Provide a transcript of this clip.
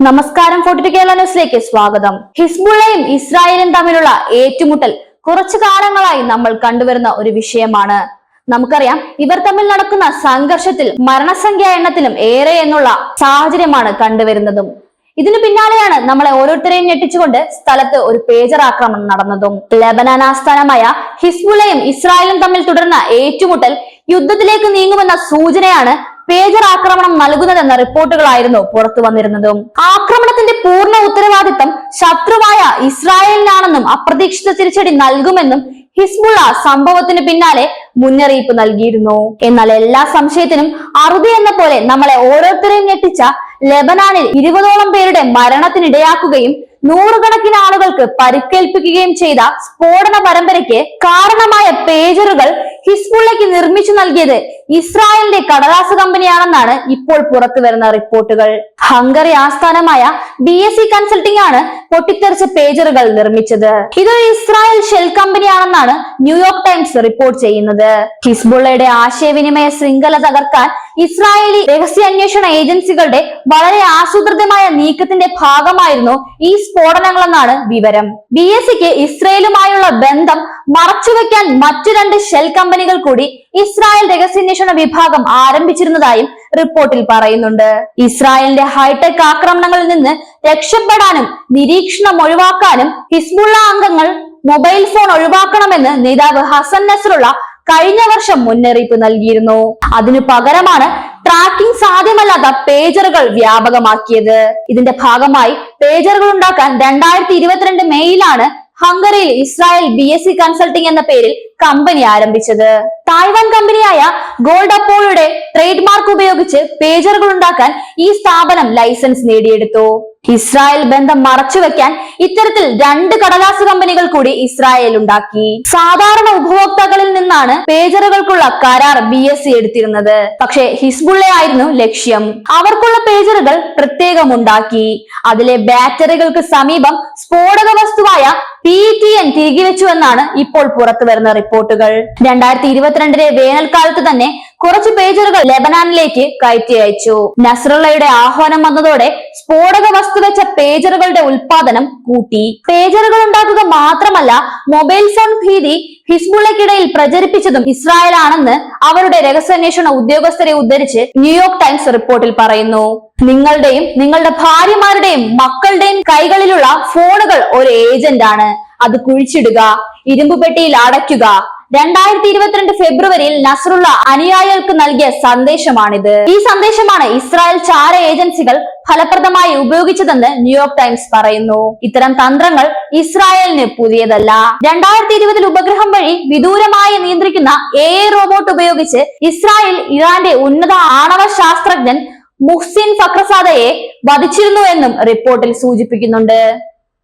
നമസ്കാരം ഫോർട്ടി കേരള ന്യൂസിലേക്ക് സ്വാഗതം. ഹിസ്ബുള്ളയും ഇസ്രായേലും തമ്മിലുള്ള ഏറ്റുമുട്ടൽ കുറച്ചു കാലങ്ങളായി നമ്മൾ കണ്ടുവരുന്ന ഒരു വിഷയമാണ്. നമുക്കറിയാം ഇവർ തമ്മിൽ നടക്കുന്ന സംഘർഷത്തിൽ മരണസംഖ്യ എണ്ണത്തിലും ഏറെ എന്നുള്ള സാഹചര്യമാണ് കണ്ടുവരുന്നതും. ഇതിനു പിന്നാലെയാണ് നമ്മളെ ഓരോരുത്തരെയും ഞെട്ടിച്ചുകൊണ്ട് സ്ഥലത്ത് ഒരു പേജർ ആക്രമണം നടന്നതും. ലബനാൻ ആസ്ഥാനമായ ഹിസ്ബുള്ളയും ഇസ്രായേലും തമ്മിൽ തുടർന്ന ഏറ്റുമുട്ടൽ യുദ്ധത്തിലേക്ക് നീങ്ങുമെന്ന സൂചനയാണ് പേജർ ആക്രമണം നൽകുന്നതെന്ന റിപ്പോർട്ടുകളായിരുന്നു പുറത്തു വന്നിരുന്നതും. ആക്രമണത്തിന്റെ പൂർണ ഉത്തരവാദിത്തം ശത്രുവായ ഇസ്രായേലിനാണെന്നും അപ്രതീക്ഷിത തിരിച്ചടി നൽകുമെന്നും ഹിസ്ബുള്ള സംഭവത്തിന് പിന്നാലെ മുന്നറിയിപ്പ് നൽകിയിരുന്നു. എന്നാൽ എല്ലാ സംശയത്തിനും അറുതി എന്ന പോലെ നമ്മളെ ഓരോരുത്തരെയും ഞെട്ടിച്ച ലെബനാനിൽ ഇരുപതോളം പേരുടെ മരണത്തിനിടയാക്കുകയും നൂറുകണക്കിന് ആളുകൾക്ക് പരിക്കേൽപ്പിക്കുകയും ചെയ്ത സ്ഫോടന പരമ്പരയ്ക്ക് കാരണമായ പേജറുകൾ ഹിസ്ബുള്ളയ്ക്ക് നിർമ്മിച്ചു നൽകിയത് ഇസ്രായേലിന്റെ കടലാസ് കമ്പനിയാണെന്നാണ് ഇപ്പോൾ പുറത്തു വരുന്ന റിപ്പോർട്ടുകൾ. ഹംഗറി ആസ്ഥാനമായ ബി എസ് സി കൺസൾട്ടിംഗ് ആണ് പൊട്ടിത്തെറിച്ച പേജറുകൾ നിർമ്മിച്ചത്. ഇതൊരു ഇസ്രായേൽ ഷെൽ കമ്പനിയാണെന്നാണ് ന്യൂയോർക്ക് ടൈംസ് റിപ്പോർട്ട് ചെയ്യുന്നത്. ഹിസ്ബുള്ളയുടെ ആശയവിനിമയ ശൃംഖല തകർക്കാൻ ഇസ്രായേലി രഹസ്യാന്വേഷണ ഏജൻസികളുടെ വളരെ ആസൂത്രിതമായ നീക്കത്തിന്റെ ഭാഗമായിരുന്നു ഈ സ്ഫോടനങ്ങളെന്നാണ് വിവരം. ബി എസ് സിക്ക് ഇസ്രയേലുമായുള്ള ബന്ധം മറച്ചുവെക്കാൻ മറ്റു രണ്ട് ഷെൽ കമ്പനികൾ കൂടി ഇസ്രായേൽ രഹസ്യാന്വേഷണ വിഭാഗം ആരംഭിച്ചിരുന്നതായും റിപ്പോർട്ടിൽ പറയുന്നുണ്ട്. ഇസ്രായേലിന്റെ ഹൈടെക് ആക്രമണങ്ങളിൽ നിന്ന് രക്ഷപ്പെടാനും നിരീക്ഷണം ഒഴിവാക്കാനും ഹിസ്ബുള്ള അംഗങ്ങൾ മൊബൈൽ ഫോൺ ഒഴിവാക്കണമെന്ന് നേതാവ് ഹസൻ നസറുള്ള കഴിഞ്ഞ വർഷം മുന്നറിയിപ്പ് നൽകിയിരുന്നു. അതിനു പകരമാണ് ട്രാക്കിംഗ് സാധ്യമല്ലാത്ത പേജറുകൾ വ്യാപകമാക്കിയത്. ഇതിന്റെ ഭാഗമായി പേജറുകൾ ഉണ്ടാക്കാൻ രണ്ടായിരത്തി ഇരുപത്തിരണ്ട് മെയ്യിലാണ് ഹംഗറിയിൽ Israel B S C consulting എന്ന പേരിൽ കമ്പനി ആരംഭിച്ചത്. തായ്വാൻ കമ്പനിയായ ഗോൾഡ് അപ്പോളുടെ ട്രേഡ് മാർക്ക് ഉപയോഗിച്ച് പേജറുകൾ ഉണ്ടാക്കാൻ ഈ സ്ഥാപനം ലൈസൻസ് നേടിയെടുത്തു. ഇസ്രായേൽ ബന്ധം മറച്ചുവെക്കാൻ ഇത്തരത്തിൽ രണ്ട് കടലാസ് കമ്പനികൾ കൂടി ഇസ്രായേൽ ഉണ്ടാക്കി. സാധാരണ ഉപഭോക്താക്കളിൽ നിന്നാണ് പേജറുകൾക്കുള്ള കരാർ ബി എസ് സി എടുത്തിരുന്നത്. പക്ഷേ ഹിസ്ബുള്ളയായിരുന്നു ലക്ഷ്യം. അവർക്കുള്ള പേജറുകൾ പ്രത്യേകം ഉണ്ടാക്കി. അതിലെ ബാറ്ററികൾക്ക് സമീപം സ്ഫോടക വസ്തുവായ പി ടി എൻ തിരികെ വെച്ചു എന്നാണ് ഇപ്പോൾ പുറത്തു വരുന്ന റിപ്പോർട്ടുകൾ. രണ്ടായിരത്തി ഇരുപത്തിരണ്ടിലെ വേനൽക്കാലത്ത് തന്നെ കുറച്ച് പേജറുകൾ ലെബനാനിലേക്ക് കയറ്റി അയച്ചു. നസ്രള്ളയുടെ ആഹ്വാനം വന്നതോടെ സ്ഫോടക വസ്തു വെച്ച പേജറുകളുടെ ഉൽപാദനം കൂട്ടി. പേജറുകൾ ഉണ്ടാക്കുക മാത്രമല്ല മൊബൈൽ ഫോൺ ഭീതി ഹിസ്ബുള്ളയ്ക്കിടയിൽ പ്രചരിപ്പിച്ചതും ഇസ്രായേൽ ആണെന്ന് അവരുടെ രഹസ്യാന്വേഷണ ഉദ്യോഗസ്ഥരെ ഉദ്ധരിച്ച് ന്യൂയോർക്ക് ടൈംസ് റിപ്പോർട്ടിൽ പറയുന്നു. നിങ്ങളുടെയും നിങ്ങളുടെ ഭാര്യമാരുടെയും മക്കളുടെയും കൈകളിലുള്ള ഫോണുകൾ ഒരു ഏജന്റ് ആണ്. അത് കുഴിച്ചിടുക ഇരുമ്പ് പെട്ടിയിൽ അടയ്ക്കുക. രണ്ടായിരത്തി ഇരുപത്തിരണ്ട് ഫെബ്രുവരിയിൽ നസറുള്ള അനുയായികൾക്ക് നൽകിയ സന്ദേശമാണിത്. ഈ സന്ദേശമാണ് ഇസ്രായേൽ ചാര ഏജൻസികൾ ഫലപ്രദമായി ഉപയോഗിച്ചതെന്ന് ന്യൂയോർക്ക് ടൈംസ് പറയുന്നു. ഇത്തരം തന്ത്രങ്ങൾ ഇസ്രായേലിന് പുതിയതല്ല. രണ്ടായിരത്തി ഇരുപതിൽ ഉപഗ്രഹം വഴി വിദൂരമായി നിയന്ത്രിക്കുന്ന എ റോബോട്ട് ഉപയോഗിച്ച് ഇസ്രായേൽ ഇറാന്റെ ഉന്നത ആണവ ശാസ്ത്രജ്ഞൻ മുഹ്സിൻ ഫക്രസാദയെ വധിച്ചിരുന്നു എന്നും റിപ്പോർട്ടിൽ സൂചിപ്പിക്കുന്നുണ്ട്.